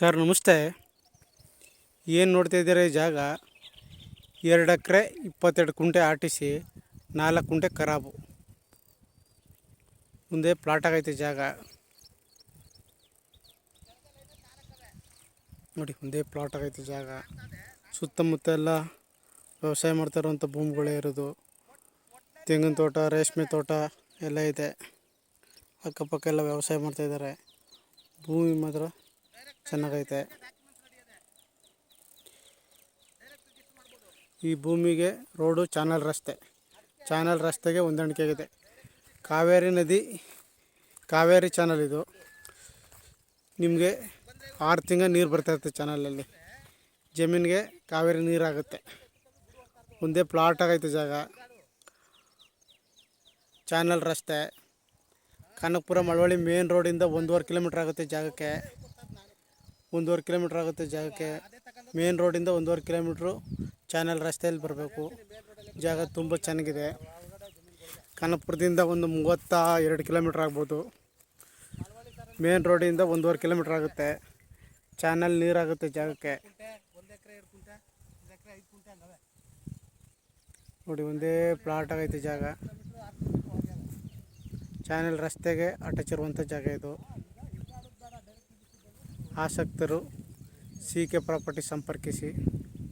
Sir, ನಮಸ್ತೆ. ಏನು ನೋಡ್ತಾ ಇದ್ದೀರಾ ಈ ಜಾಗ? ಎರಡು ಎಕರೆ, ಇಪ್ಪತ್ತೆರಡು ಕುಂಟೆ ಆಟಿಸಿ ನಾಲ್ಕು ಕುಂಟೆ ಖರಾಬು ಮುಂದೆ ಪ್ಲಾಟ್ ಆಗೈತೆ ಜಾಗ. ನೋಡಿ, ಮುಂದೆ ಪ್ಲಾಟ್ ಆಗೈತೆ ಜಾಗ. ಸುತ್ತಮುತ್ತ ಎಲ್ಲ ವ್ಯವಸಾಯ ಮಾಡ್ತಾ ಇರುವಂಥ ಭೂಮಿಗಳೇ ಇರೋದು. ತೆಂಗಿನ ತೋಟ, ರೇಷ್ಮೆ ತೋಟ ಎಲ್ಲ ಇದೆ. ಅಕ್ಕಪಕ್ಕ ಎಲ್ಲ ವ್ಯವಸಾಯ ಮಾಡ್ತಾ ಇದ್ದಾರೆ. ಭೂಮಿ ಮಾತ್ರ ಚೆನ್ನಾಗೈತೆ. ಈ ಭೂಮಿಗೆ ರೋಡು ಚಾನಲ್ ರಸ್ತೆ. ಚಾನಲ್ ರಸ್ತೆಗೆ ಹೊಂದಾಣಿಕೆ ಆಗಿದೆ ಕಾವೇರಿ ನದಿ, ಕಾವೇರಿ ಚಾನಲ್ ಇದು. ನಿಮಗೆ ಆರು ತಿಂಗಳು ನೀರು ಬರ್ತಾ ಇರುತ್ತೆ ಚಾನಲಲ್ಲಿ. ಜಮೀನಿಗೆ ಕಾವೇರಿ ನೀರಾಗುತ್ತೆ. ಮುಂದೆ ಪ್ಲಾಟ್ ಆಗೈತೆ ಜಾಗ. ಚಾನಲ್ ರಸ್ತೆ. ಕನಕಪುರ ಮಳವಳ್ಳಿ ಮೇನ್ ರೋಡಿಂದ ಒಂದೂವರೆ ಕಿಲೋಮೀಟ್ರ್ ಆಗುತ್ತೆ ಜಾಗಕ್ಕೆ. ಒಂದೂವರೆ ಕಿಲೋಮೀಟ್ರ್ ಆಗುತ್ತೆ ಜಾಗಕ್ಕೆ. ಮೇನ್ ರೋಡಿಂದ ಒಂದೂವರೆ ಕಿಲೋಮೀಟ್ರು ಚಾನಲ್ ರಸ್ತೆಯಲ್ಲಿ ಬರಬೇಕು. ಜಾಗ ತುಂಬ ಚೆನ್ನಾಗಿದೆ. ಕಾನಪುರದಿಂದ ಒಂದು ಮೂವತ್ತ ಎರಡು ಕಿಲೋಮೀಟ್ರ್ ಆಗ್ಬೋದು. ಮೇನ್ ರೋಡಿಂದ ಒಂದೂವರೆ ಕಿಲೋಮೀಟ್ರ್ ಆಗುತ್ತೆ. ಚಾನಲ್ ನೀರಾಗುತ್ತೆ ಜಾಗಕ್ಕೆ. ನೋಡಿ, ಒಂದೇ ಪ್ಲಾಟ್ ಆಗೈತೆ ಜಾಗ. ಚಾನಲ್ ರಸ್ತೆಗೆ ಅಟಚಿರುವಂಥ ಜಾಗ ಇದು. ಆಸಕ್ತರು ಸಿ ಕೆ ಪ್ರಾಪರ್ಟಿ ಸಂಪರ್ಕಿಸಿ.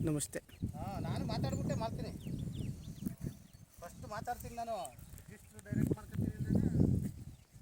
ನಮಸ್ತೆ. ನಾನು ಮಾತಾಡ್ಬಿಟ್ಟೆ ಮಾಡ್ತೀನಿ ಫಸ್ಟ್ ಮಾತಾಡ್ತೀನಿ ನಾನು.